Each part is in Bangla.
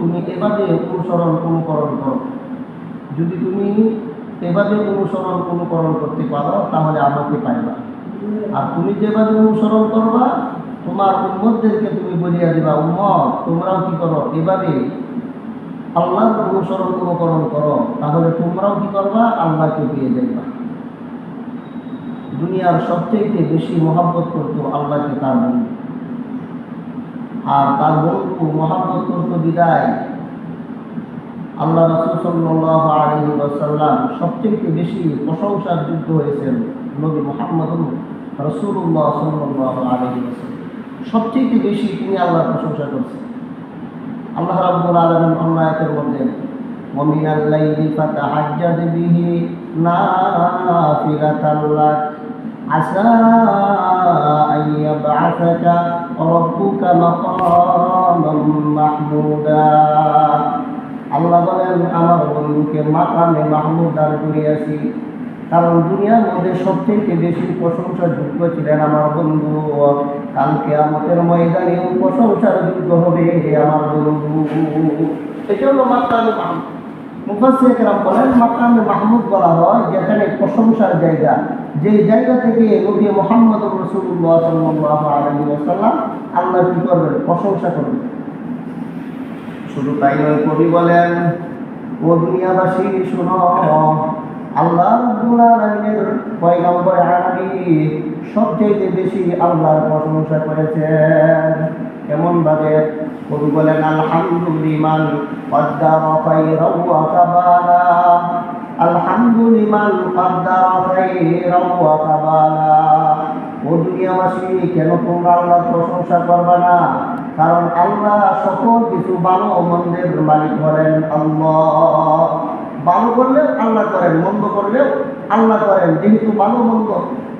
তুমি এভাবে অনুসরণ অনুকরণ করো। যদি তুমি এভাবে অনুসরণ অনুকরণ করতে পারো, তাহলে আমাকে পাইবা। আর তুমি যেভাবে অনুসরণ করবা, তোমার উম্মতদেরকে তুমি বলিয়া দিবা, উম্মত, তোমরাও কি করো? এভাবে আল্লাহর অনুসরণ অনুকরণ করো, তাহলে তোমরাও কি করবা? আল্লাহকে পেয়ে যাইবা। দুনিয়ার সবচেয়ে বেশি মহাব্বত করতো আল্লাহকে তার বন্ধু। আর তার বন্ধু মহাব্বত করতো বিদায় আল্লাহ রসুল সাল্লাহ আলী ওয়াসাল্লাম সবচেয়ে বেশি প্রশংসার যুক্ত হয়েছেন নবী মোহাম্মদ রসুল্লাহ সাল্লাহ আলী ওয়াসাল্লাম সবচেয়ে বেশি তিনি আল্লাহর প্রশংসা করছেন আল্লাহ রাব্বুল আলামিন অন্য আয়াতের মধ্যে ومن الليل فتهجد به نافلة لك عسى أن يبعثك ربك مقاما محمودا আল্লাহ বলেন আমার বন্ধুকে মাকামে মাহমুদ দান করিয়াছি কারণ দুনিয়ার মধ্যে সবথেকে বেশি প্রশংসার যোগ্য ছিলেন আমার বন্ধু কালকে আমাদের ময়দানে প্রশংসার যোগ্য হবে আমার বন্ধু এটা হলো মাকামে মাহমুদ মুফাসিকরাম বলেন, মাকামে মাহমুদ বলা হয়, যেখানে প্রশংসার জায়গা। যে জায়গা থেকে নবী মোহাম্মদ রসুল্লাহ সাল্লাহ আলহি আসাল্লাম আল্লাহ করবেন? প্রশংসা করবেন। শুধু তাই নয়, কবি বলেন, ও দুনিয়াবাসী, শুনো, আল্লাহ আলামিনের পয়গম্বর আরবি সবচেয়ে বেশি আল্লাহর প্রশংসা করেছেন। কেমন ভাবে কবি বলেন আলহামদুলিমান কদ্দার খাইরা ওয়া কাবালা। আলহামদুলিমান কদ্দার খাইরা ওয়া কাবালা। দুনিয়াবাসী, কেন তোমরা আল্লাহ প্রশংসা করবে না? কারণ আল্লাহ সকল কিছু ভালো মন্দের মালিক করেন আল্লাহ। ভালো করলেও আল্লাহ করেন, মন্দ করলে আল্লাহ করেন। যেহেতু ভালো মন্দ,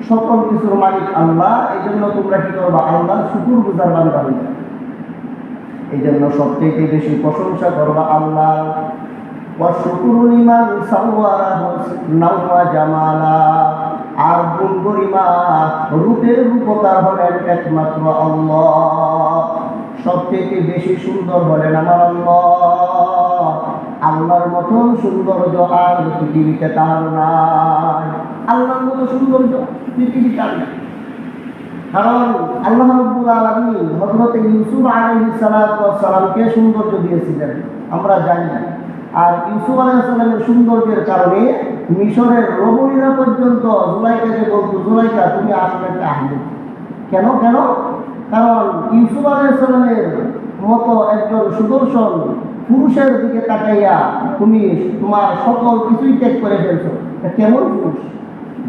সকল কিছুর মালিক আল্লাহ এই জন্য তোমরা কি করবা? আল্লাহ শুকুর গুজার বান্ধব এই জন্য সবথেকে বেশি প্রশংসা করবা আল্লাহ। আর গুণ গরিমা রূপের রূপতার হলেন একমাত্র আল্লাহ। সবচেয়ে বেশি সুন্দর হলেন আমার আল্লাহ। আল্লাহর মতন সুন্দর আর পৃথিবীতে তার নাই। আল্লাহর মতো সুন্দর পৃথিবী তার নাই। কারণ আল্লাহ রব্বুল আলামিন হযরত ইউসুফ সালাতু সালামকে সৌন্দর্য দিয়েছিলেন? আমরা জানি না। আর ইউসুফ আলাইহিস সালামের সৌন্দর্যের কারণে মিশরের রমণীরা পর্যন্ত জুলাইকাকে বলতো জুলাইকা, তুমি আসলে একটা আহমেদ কেন? কেন? কারণ ইউসুফ আলাইহিস সালামের মতো একজন সুদর্শন পুরুষের দিকে তাকাইয়া তুমি তোমার সকল কিছুই ত্যাগ করে ফেলছো। কেমন পুরুষ?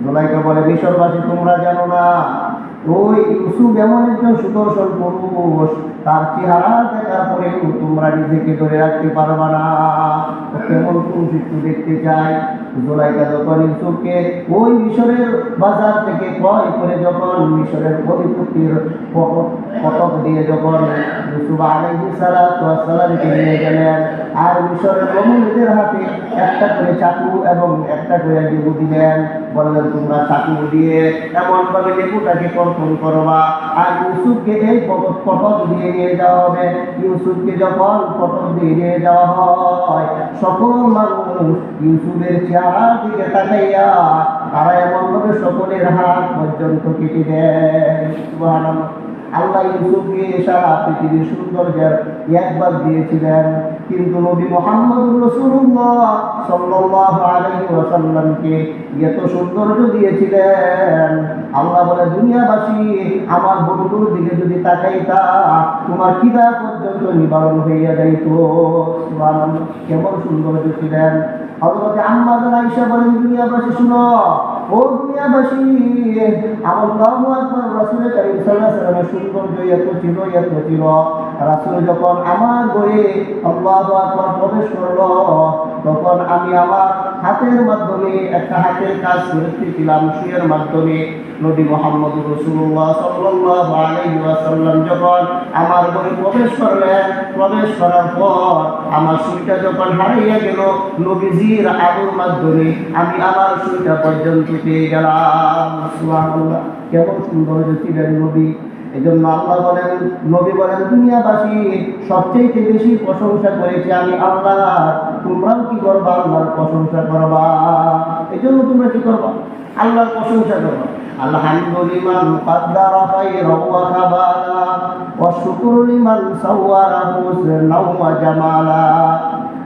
জোলাইকা বলে, মিশরবাসী, তোমরা জানো না। ওই ইউসুফ এমন একজন সুদর্শন পুরুষ তার চেহারা দেখার পরে তোমরা নিজেকে ধরে রাখতে পারবা না। কেমন পুরুষ একটু দেখতে চাই জোলাইকা যখন ইউসুফকে ওই মিশরের বাজার থেকে ক্রয় করে যখন মিশরের অধিপতির পটক দিয়ে যখন ইউসুফ ওয়াস সালামকে নিয়ে গেলেন আর মিশরের রমণীদের হাতে একটা করে চাকু এবং একটা করে লেবু দিলেন বললেন, তোমরা চাকু দিয়ে এমনভাবে লেবুটাকে কর্তন করবা আর ইউসুফকে এই পটক দিয়ে নিয়ে যাওয়া হবে। ইউসুফকে যখন পটক দিয়ে নিয়ে যাওয়া হয়, সকল মানুষ ইউসুফের চেহারার দিকে তাকাইয়া তারা এমনভাবে সকলের হাত পর্যন্ত কেটে দেয়। আল্লাহ ইউসুফকে সারা পৃথিবীর সৌন্দর্যের একবার দিয়েছিলেন। কিন্তু নবী মোহাম্মদ রসুল্লাহ আলাইহি ওয়াসাল্লামকে এত সৌন্দর্য দিয়েছিলেন। আল্লাহ বলে, দুনিয়াবাসী, আমার বন্ধুর দিকে যদি তাকাইতা তোমার কিদা পর্যন্ত নিবারণ হইয়া যাইত। কেমন সৌন্দর্য ছিলেন। হযরত আম্মা জান আয়েশা বলেন দুনিয়াবাসী শুনো, ও দুনিয়াবাসী আল্লাহু আকবার রাসূলের কারীম সাল্লাল্লাহু আলাইহি ওয়াসাল্লামের সৌন্দর্য এত ছিল এত ছিল রাসূল যখন আমার ঘরে আল্লাহু আকবার প্রবেশ করল, তখন আমি আমার হাতের মাধ্যমে, একটা হাতের কাজ করতেছিলাম সুয়ের মাধ্যমে। নবী মোহাম্মদ রসুল্লাহ সাল্লাল্লাহু আলাইহি ওয়াসাল্লাম যখন আমার ঘরে প্রবেশ করলেন, প্রবেশ করার পর আমার সুইটা যখন হারিয়ে গেল, নবীজির আলোর মাধ্যমে আমি আমার সুইটা পর্যন্ত পেয়ে গেলাম। কেমন সুন্দর ছিলেন নবী। এই জন্য আল্লাহ বলেন, নবী বলেন, দুনিয়াবাসী সবচেয়ে বেশি প্রশংসা করেছি আমি আল্লাহ। তোমরাও কি করবা? আল্লাহর প্রশংসা করবা। এই জন্য তোমরা কি করবা? আল্লাহর প্রশংসা করবা। আলহামদুলিমান কাদ্দার খায়রাহু ওয়া খাবালা ওয়া শুকরু লিমান সাওয়ারাহু ওয়া জামালা।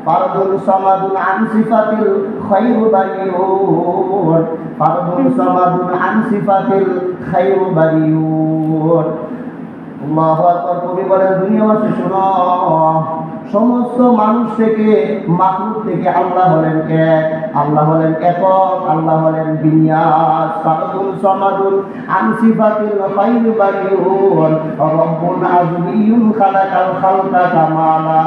ফারদুল সামাদুল আন সিফাতিল খায়রু বারিউর ফারদুল সামাদুল আন সিফাতিল খায়রু বারিউর আল্লাহু আকবার, কবি বলেন, দুনিয়াবাসী, শুনো। সমস্ত মানুষ থেকে মাখলুক থেকে আল্লাহ হলেন এক। আল্লাহ হলেন একক, আল্লাহ হলেন বিনিয়াস। সাদুল সমাদুল আনসিফাতিল ফাইল বারিউন। রব্বুন আযমিয়ুন খালাকাল খালকা কামালা।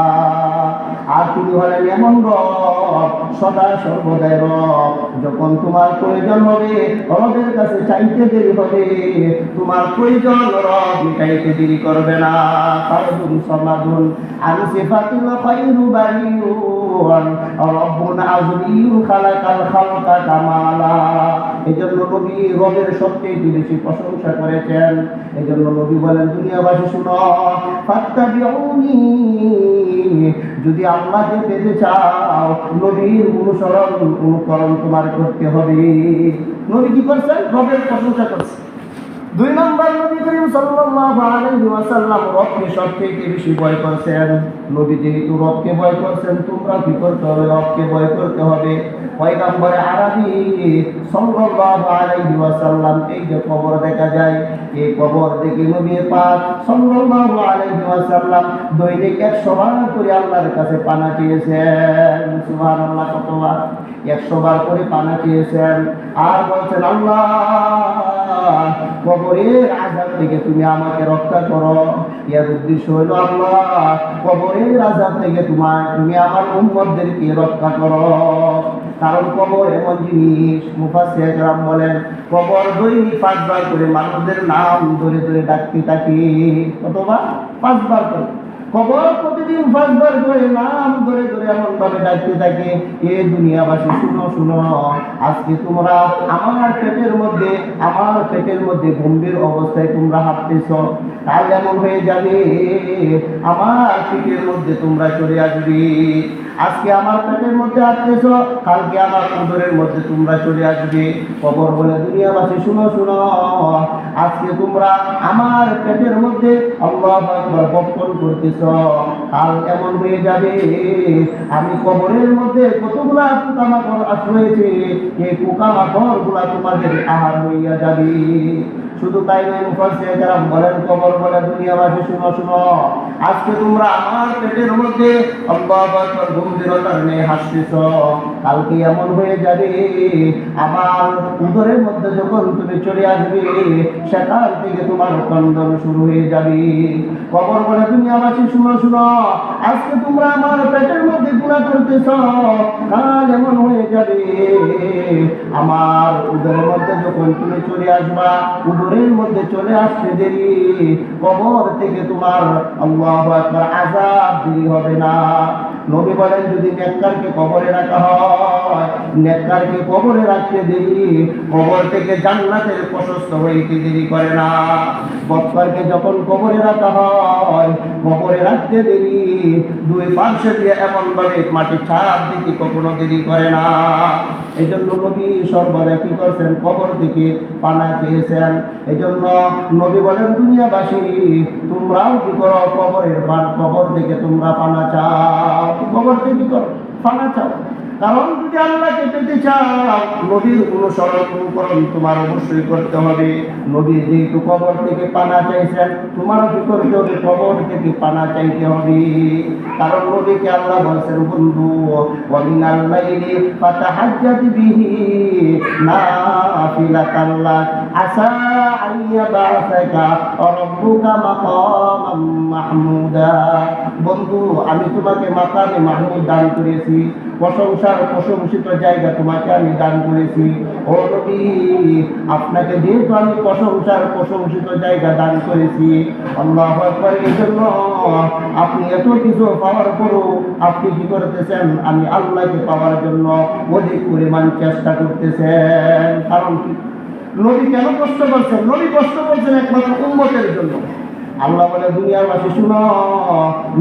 আর তিনি হলেন এমন রব, সদা সর্বদাই রব। যখন তোমার প্রয়োজন হবে, রবের কাছে চাইতে দেরি হবে। তোমার প্রয়োজন রব, মিটাইতে দেরি করবে না। ফারদুল সামাদুল আন সিফাতিল খাইর বারিউন রব্বুন আযমিয়ুন খালাকাল খালকা কামালা। এজন্য নবী রবের সবচেয়ে বেশি প্রশংসা করেছেন। এজন্য নবী বলেন, দুনিয়াবাসী শুনো যদি আল্লাহকে পেতে চাও, নবীর অনুসরণ অনুকরণ তোমার করতে হবে। নবী কি করছেন? রবের প্রশংসা করছে দুই নম্বর নবী করিম সাল্লাল্লাহু আলাইহি ওয়াসাল্লাম রবকে সবথেকে বেশি ভয় করছেন। নবী যেহেতু রবকে ভয় করছেন, তোমরা কি করতে হবে? রবকে ভয় করতে হবে। পয়গাম্বরে আরবি সাল্লাল্লাহু আলাইহি ওয়াসাল্লাম এই যে কবর দেখা যায়, এই কবর দেখে নবী পাক সাল্লাল্লাহু আলাইহি ওয়াসাল্লাম দৈনিক 100 বার করে আল্লাহর কাছে পানা চেয়েছেন। সুবহানাল্লাহ, কতবার? 100 বার করে পানা চেয়েছেন আর বলছেন, আল্লাহ, কবরের আজাব থেকে তুমি আমাকে রক্ষা করো। এর উদ্দেশ্য হলো আল্লাহ, কবরের আজাব থেকে তোমার তুমি আমার উম্মতদেরকে রক্ষা করো। কারণ কবর এমন জিনিস মুফাসিয়াকরাম বলেন, কবর দৈনিক পাঁচবার করে মানুষদের নাম ধরে ধরে ডাকতে থাকি কতবার পাঁচবার করে। কবর প্রতিদিন পাঁচবার করে, নাম ধরে ধরে এমন ভাবে ডাকতে থাকে, এ দুনিয়াবাসী, শুনো শুনো, আজকে তোমরা আমার পেটের মধ্যে, আমার পেটের মধ্যে গম্ভীর অবস্থায় তোমরা হাঁটতেছ। কাল এমন হয়ে যাবে, আমার পেটের মধ্যে তোমরা চলে আসবে। আজকে আমার পেটের মধ্যে আসতেছ কালকে আমার উদরের মধ্যে তোমরা চলে আসবে। কবর বলে, দুনিয়াবাসী, শুনো শুনো, আজকে তোমরা আমার পেটের মধ্যে আল্লাহ আকবার বক্ষণ কাল এমন হয়ে যাবে। আমি কবরের মধ্যে কতগুলা পোকামাকড় আশ্রয়েছে এই পোকামাকড়গুলা তোমাদের আহার হইয়া যাবে। শুধু তাই নয়, মুফাসসির কেরাম বলেন কবর বলে দুনিয়াবাসী শুনো শুনো আজকে তোমরা আমার পেটের মধ্যে আল্লাহু আকবার গম্ভীরতার নিয়ে হাসতেছ কালকে এমন হয়ে যাবে, আমার উদরের মধ্যে যখন তুমি চলে আসবে, সেখান থেকে তোমার কন্দন শুরু হয়ে যাবে। কবর বলে দুনিয়াবাসী শুনো শুনো আজকে তোমরা আমার পেটের মধ্যে গুণা করতেছ কাল এমন হয়ে যাবে। আমার উদরের মধ্যে যখন তুমি চলে আসবা উদরের মধ্যে চলে আসতে দেরি। কবর থেকে তোমার আল্লাহ আজাদ দেরি হবে না। নবী বলেন, যদি নেককারকে কবরে রাখা হয়, নেককারকে কবরে রাখতে দেরি, কবর থেকে জান্নাতের প্রশস্ত হইতে দেরি করে না। বৎকারকে যখন কবরে রাখা হয়, কবরে রাখতে দেরি, দুই পার্শ্বে দিয়ে এমন ভাবে মাটির ছাপ দিতে কখনো দেরি করে না। এই জন্য নবী সর্বদা কি করছেন কবর থেকে পানা চেয়েছেন এই জন্য নবী বলেন, দুনিয়াবাসী, তোমরাও কি করো? কবরের কবর থেকে তোমরা পানা চাও। থেকে কি করো। ফানা চাও। কারণ যদি আল্লাহকে পেতে চাও নবীর অনুসরণ অনুকরণ তোমার অবশ্যই করতে হবে। নবী যেহেতু কবর থেকে পানা চাইছেন তোমারও কি করতে হবে কবর থেকে পানা চাইতে হবে, কারণ নবীকে আল্লাহ বলছেন, বন্ধু ওয়ামিন আল্লাইলি ফাতাহাজ্জাত বিহি নাফিলাতান লাক আসা আইয়া বাসাকা রাব্বুকা মাকামাম মাহমুদা। বন্ধু, আমি তোমাকে মাকামে মাহমুদ দান করেছি। প্রশংসার প্রশংসিত জায়গা তোমাকে আমি দান করেছি। ও নবী, আপনাকে যেহেতু আমি প্রশংসার প্রশংসিত জায়গা দান করেছি, আল্লাহ এই জন্য আপনি এত কিছু পাওয়ার পরও আপনি কি করতেছেন? আমি আল্লাহকে পাওয়ার জন্য অধিক পরিমাণ চেষ্টা করতেছেন। কারণ কি? নবী কেন কষ্ট করছেন? নবী কষ্ট করছেন একমাত্র উম্মতের জন্য। আল্লাহ বলে দুনিয়ার বাসী শুনো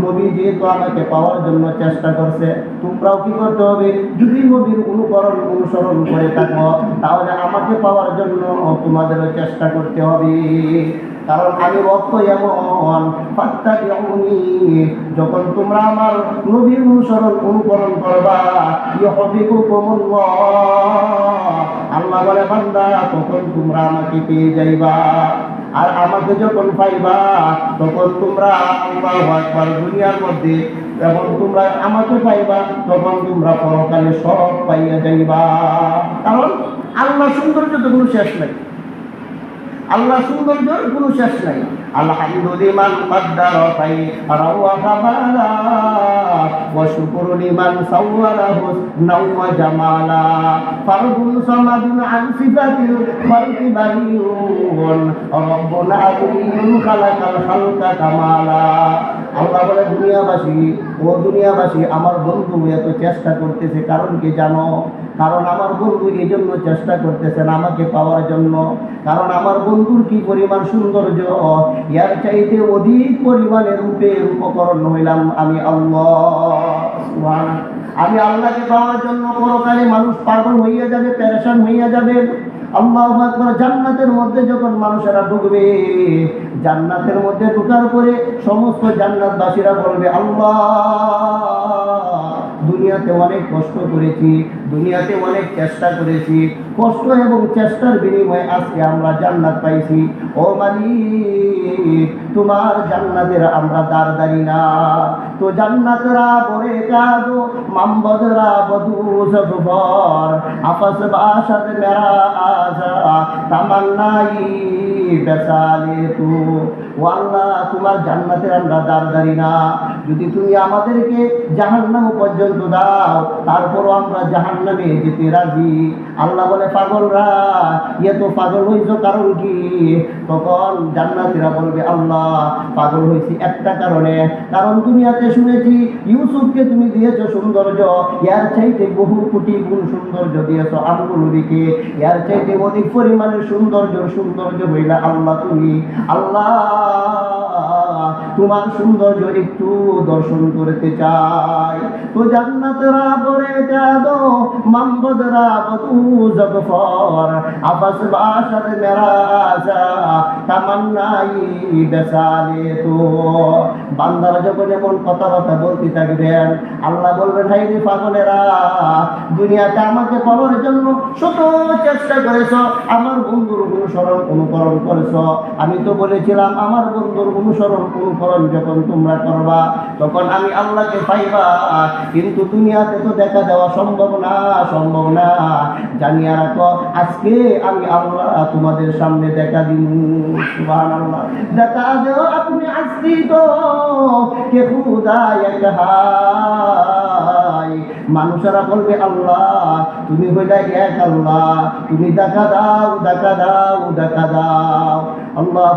নবী যেহেতু আমাকে পাওয়ার জন্য চেষ্টা করছে। তোমরাও কি করতে হবে? যদি নবীর অনুকরণ অনুসরণ করে থাকো, তাহলে আমাকে পাওয়ার জন্য তোমাদেরও চেষ্টা করতে হবে। কারণ আমি রক্ত এমন পাত্তা দিওনি যখন তোমরা আমার নবীর অনুসরণ অনুকরণ করবা হবে আল্লাহ বলে, বান্দা, তখন তোমরা আমাকে পেয়ে যাইবা। আর আমাকে যখন পাইবা, তখন তোমরা আকবার দুনিয়ার মধ্যে, এবং তোমরা আমাকে পাইবা, তখন তোমরা পরকালে সব পাইয়া যাইবা। কারণ আল্লাহ সৌন্দর্য তো শেষ নাই। আল্লাহ সৌন্দর্যের কোনো শেষ নাই। আলহামদুলিমান কদ্দার ফাই কামালা। আল্লাহ বলে দুনিয়াবাসী, ও দুনিয়াবাসী, আমার বন্ধু এত চেষ্টা করতেছে, কারণ কি জানো? কারণ আমার বন্ধু এই জন্য চেষ্টা করতেছেন আমাকে পাওয়ার জন্য। কারণ আমার বন্ধুর কি পরিমাণ সৌন্দর্য? ইয়ার চাইতে অধিক পরিমাণের রূপে উপকরণ হইলাম আমি আল্লাহ। আমি আল্লাহকে পাওয়ার জন্য পরকালে মানুষ পাগল হইয়া যাবে প্যারেশান হইয়া যাবে। আল্লাহ আকবার, জান্নাতের মধ্যে যখন মানুষেরা ঢুকবে জান্নাতের মধ্যে ঢুকার পরে সমস্ত জান্নাতবাসীরা বলবে, আল্লাহ দুনিয়াতে অনেক কষ্ট করেছি, দুনিয়াতে অনেক চেষ্টা করেছি। কষ্ট এবং চেষ্টার বিনিময়ে আজকে আমরা জান্নাত পাইছি। ও মালিক, তোমার জান্নাতের আমরা দাঁড় দাঁড়ি না। তো জান্নাতরা বরে কাদো মাম্বদরা বধু সবর আপস বাসাদ মেরা আজা তামান্নাই বেসালে তু। ও আল্লাহ, তোমার জান্নাতের আমরা দাঁড় দাঁড়ি না। যদি তুমি আমাদেরকে জাহান্নাম পর্যন্ত তারপরও আমরা জাহান্নামে যেতে রাজি। আল্লাহ বলে, পাগলরা ইয়ে তো পাগল হইছো কারণ কি? তখন জান্নাতিরা বলবে, আল্লাহ, পাগল হয়েছি একটা কারণে। কারণ শুনেছি, ইউসুফকে তুমি দিয়েছ সৌন্দর্য ইয়ার চাইতে বহু কোটি গুণ সৌন্দর্য দিয়েছ আমরু নবীকে। ইয়ার চাইতে অধিক পরিমাণের সৌন্দর্য সৌন্দর্য হইলা আল্লাহ তুমি। আল্লাহ তোমার সৌন্দর্য একটু দর্শন করতে চাই। তো জান্নাতরা বরে জাদো মামবদরা বতু জগফর আবাস বাসার মেরা আজা তামান্নাই বেসালে তো। বান্দারা যখন এমন কথাবার্তা বলতে থাকবেন, আল্লাহ বলবেন হাই রে পাগলেরা, দুনিয়াতে আমাকে পাওয়ার জন্য শত চেষ্টা করেছ, আমার বন্ধুর অনুসরণ অনুকরণ করেছ। আমি তো বলেছিলাম, আমার বন্ধুর অনুসরণ অনুকরণ যখন তোমরা করবা, তখন আমি আল্লাহকে পাইবা। কিন্তু দুনিয়াতে তো দেখা দেওয়া সম্ভব না সম্ভব না। জানিয়া রাখো, আজকে আমি আল্লাহ তোমাদের সামনে দেখা দিন দেখা দেও আপনি আসছি তো, কে মানুষেরা বলবে, আল্লাহ, তুমি হইলা এক আল্লাহ। তুমি দেখা দাও দেখা দাও দেখা দাও। আল্লাহ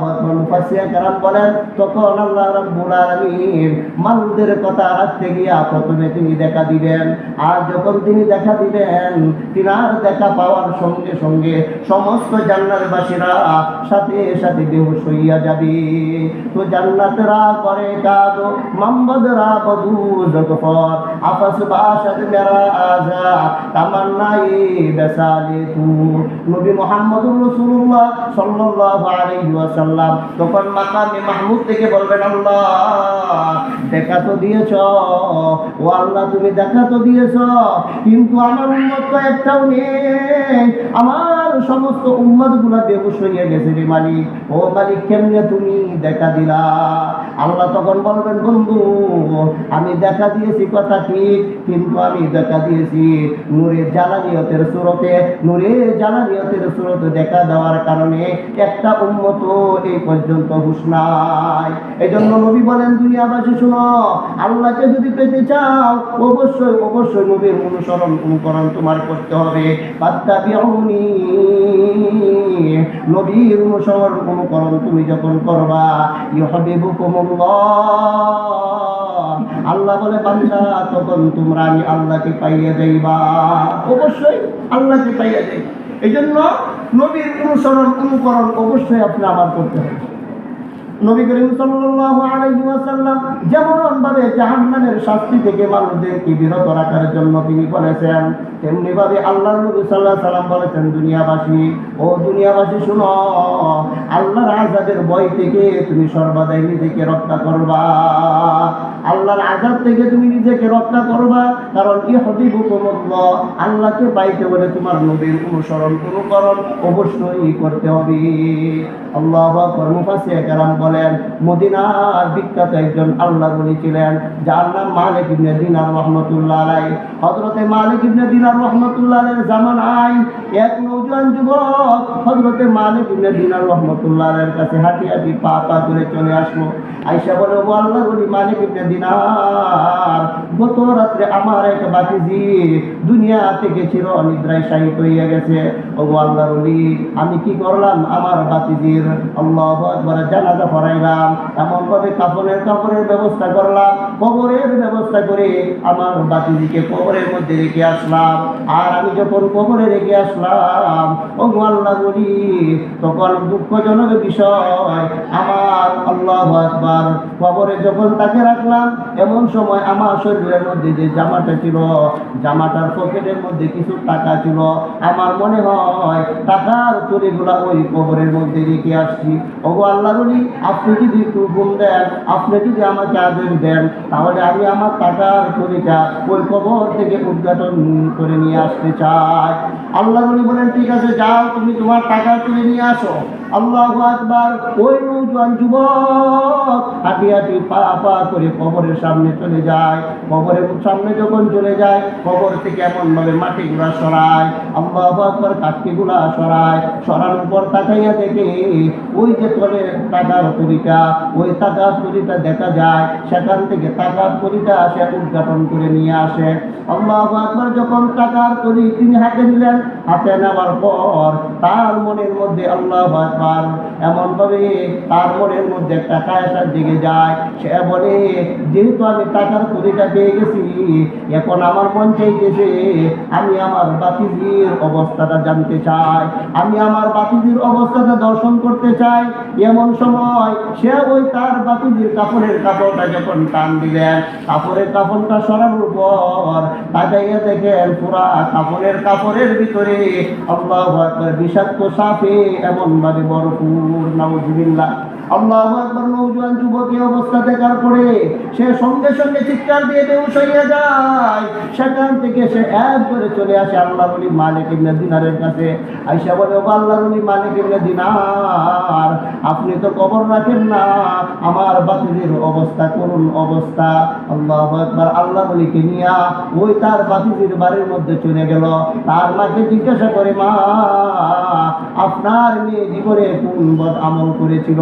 কারাম বলেন, তখন আল্লাহ রাব্বুল আলামিন মানুষদের কথা গিয়া প্রথমে তিনি দেখা দিবেন। আর যখন তিনি দেখা দিবেন দেখা পাওয়ার সঙ্গে সঙ্গে সমস্ত জান্নাতবাসীরা সাথে সাথে বেহুশ হইয়া যাবে। তো জান্নাতরা করে কাজ মাম্বদরা বধু জগফর আফস, বাসাদ মেরা আজা তামান্নাই বেসালে তু নবী মুহাম্মদুর রাসূলুল্লাহ সাল্লাল্লাহু আলাইহি ওয়াসাল্লাম। তখন মাকামে মাহমুদ থেকে বলবেন, আল্লাহ, দেখা তো দিয়েছ। ও আল্লাহ, তুমি দেখা তো দিয়েছ। কিন্তু আমার উম্মত তো একটাও নেই। আমার সমস্ত হইয়া গেছে রে মালিক। ও মালিক, কেমনে তুমি দেখা দিলা? আল্লাহ তখন বলবেন, বন্ধু, আমি দেখা দিয়েছি, কথা ঠিক, কিন্তু আমি দেখা দিয়েছি নূরে জালানিয়তের সুরতে। নূরে জালানিয়তের সুরতে দেখা দেওয়ার কারণে একটা উন্মত এই পর্যন্ত হুশ নাই। জন্য নবী বলেন, দুনিয়াবাসী, শুনো, আল্লাহকে যদি পেতে চাও, অবশ্যই অবশ্যই নবীর অনুসরণ অনুকরণ তোমার করতে হবে। বাত্তাবিউনি নবীর অনুসরণ অনুকরণ তুমি যখন করবা, ইউহাবিবুকুমুল্লাহ। আল্লাহ বলে, বান্দা, তখন তোমরা আমি আল্লাহকে পাইয়া যাইবা অবশ্যই, আল্লাহকে পাইয়া যাই এই জন্য নবীর অনুসরণ, অনুকরণ অবশ্যই আপনি আমার করতে হবে। নবী করিম সাল্লাল্লাহু আলাইহি ওয়াসাল্লাম যেমন ভাবে জাহান্নামের শাস্তি থেকে মানুষদেরকে বিরত রাখার জন্য তিনি বলেছেন তেমনি ভাবে আল্লাহর নবী আলাইহি সাল্লাম বলেছেন, দুনিয়াবাসী, ও দুনিয়াবাসী শুনো, আল্লাহর আযাবের ভয় থেকে তুমি সর্বদাই নিজেকে রক্ষা করবা। আল্লাহর আযাব থেকে তুমি নিজেকে রক্ষা করবা, কারণ ইহবিবুকুমুল্লাহ, আল্লাহকে পাইতে বলে তোমার নবীর অনুসরণ, অনুকরণ অবশ্যই করতে হবে। আল্লাহ আকবার, মুফাসসির কেরাম বলেন, মদিনার বিখ্যাত একজন আল্লাহ বলি ছিলেন, যার নাম মালিক ইবনে দিনার রহমতুল্লাহ হযরতে মালিক ইবনে দিনার রহমতুল্লাহ এক নওজোয়ান যুবক হযরতে মালিক ইবনে দিনার রহমতুল্লাহ কাছে হাঁটি হাঁটি পা পা করে চলে আসলো। আয়েশা বলে, ও আল্লাহ বলি, মালিক ইবনে দিনার। গত রাত্রে আমার এক বাতিজি দুনিয়া থেকে চির শাহিত হইয়া গেছে। ও আমি কি করলাম? আমার বাতিজির আল্লাহ আকবার জানাজা পড়াইলাম কাপড়ের কাপড়ের ব্যবস্থা করলাম, কবরের ব্যবস্থা করে আমার বাতিজিকে কবরের মধ্যে রেখে আসলাম। আর আমি যখন কবরে রেখে আসলাম ও আল্লাহ তখন দুঃখজনক বিষয়, আমার আল্লাহ আকবার কবরে যখন তাকে রাখলাম এমন সময় আমার শরীরের মধ্যে যে জামাটা ছিল, জামাটার পকেটের মধ্যে কিছু টাকা ছিল, আমার মনে হয় টাকার তুলিগুলা ওই কবরের মধ্যে রেখে আসছি। ওগো আল্লাহ বলি আপনি যদি একটু ঘুম দেন, আপনি যদি আমাকে আদেশ দেন, তাহলে আমি আমার টাকার তুলিটা ওই কবর থেকে উদ্ঘাটন করে নিয়ে আসতে চাই। আল্লাহ বলি বলেন, ঠিক আছে, যাও, তুমি তোমার টাকা তুলে নিয়ে আসো। আল্লাহ আকবার, ওই নৌজওয়ান যুবক হাঁটি পা পা করে কবরের সামনে চলে যায়, কবরের সামনে যখন চলে যায়, কবর থেকে এমন ভাবে মাটি গুলা সরায়, আল্লাহ কাঠকি গুলা সরায়, সরানোর পর তাকাইয়া দেখে ওই যে তলে টাকার তরিটা ওই টাকার তরিটা দেখা যায়, সেখান থেকে টাকার তরিটা সে উদ্ঘাটন করে নিয়ে আসে। আল্লাহ আকবার যখন টাকার তরি তিনি হাতে নিলেন, হাতে নেওয়ার পর তার মনের মধ্যে আল্লাহ আকবার এমন ভাবে তার মনের মধ্যে একটা কায়সার দিকে যায়, সে বলে যেহেতু আমি টাকার তরিটা পেয়ে গেছি, এখন আমার মন চাইতেছে আমি আমার বাতিজির অবস্থাটা জানতে চাই। আমি আমার বাতিজির অবস্থাটা দর্শন করতে চাই। এমন সময় সে ওই তার বাতিজির কাপড়ের কাপড়টা যখন টান দিলেন, কাপড়ের কাপড়টা সরানোর পর তাকাইয়া দেখেন পুরা কাপড়ের কাপড়ের ভিতরে আল্লাহ বিষাক্ত সাপে এমন ভাবে ভরপুর, নাউজুবিল্লাহ। আল্লাহ আকবার নৌজওয়ান যুবকী অবস্থা দেখার পরে সে সঙ্গে সঙ্গে চিৎকার দিয়ে বেউস যায়। সেখান থেকে সে এক করে চলে আসে আল্লাহ বলি মালিক ইবনে দিনারের কাছে। আইসা বলে ও আল্লাহ বলি মালিক ইবনে দিনার, আপনি তো কবর রাখেন না। আমার বাতিজির অবস্থা করুন অবস্থা। আল্লাহ আকবার, আল্লাহ বলিকে নিয়া ওই তার বাতিজির বাড়ির মধ্যে চলে গেল। তার মাকে জিজ্ঞাসা করে, মা, আপনার মেয়ে জীবনে কোন বদ আমল করেছিল?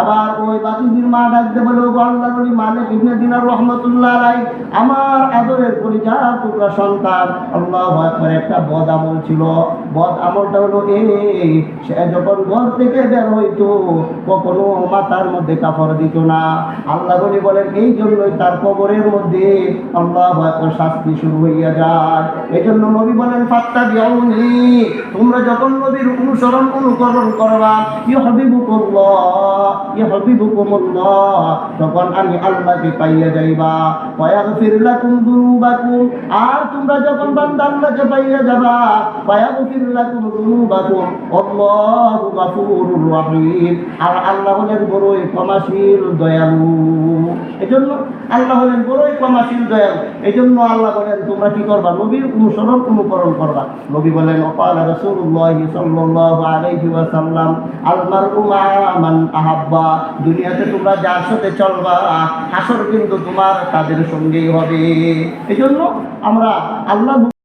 আবার ওই বাতিজির মা ডাকতে বলে ও আল্লাহ বলি মালিক ইবনে দিনার রহমতুল্লাহ আলাই আমার আদরের পরিচার টুকরা সন্তান, আল্লাহ আকবার, একটা বদ আমল ছিল। বদ আমলটা হলো এই সে যখন ঘর থেকে বের হইতো, কখনো মাথার মধ্যে কাপড় দিত না। আল্লাহ বলি বলেন, এই জন্যই তার কবরের মধ্যে আল্লাহ আকবার শাস্তি শুরু হইয়া যায়। এই জন্য নবী বলেন ফাত্তা বিয়াউনি তোমরা যখন নবীর অনুসরণ অনুকরণ করবা ইউ হবিবুকুল্লাহ ইউ হবিবুকুমুল্লাহ তখন আমি আল্লাহকে পাইয়া যাইবা ওয়াগফির লাকুম যুনুবাকুম আর তোমরা যখন বান্দা আল্লাহকে পাইয়া যাবা ওয়াগফির লাকুম যুনুবাকুম আল্লাহু গাফুরুর রহিম আর আল্লাহ হলেন বড়ই ক্ষমাশীল, দয়ালু। এজন্য আল্লাহ হলেন বড়ই ক্ষমাশীল, দয়ালু। এজন্য আল্লাহ বলেন, তোমরা কি করবা? নবীর অনুসরণ অনুকরণ করবা। নবী বলেন, অকাল রাসূলুল্লাহ সাল্লাল্লাহু আলাইহি ওয়াসাল্লাম, আল মারউ মা মান আহাব্বা দুনিয়াতে তোমরা যার সাথে চলবা। হাসর কিন্তু তোমার তাদের সঙ্গেই হবে। এজন্য আমরা আল্লাহ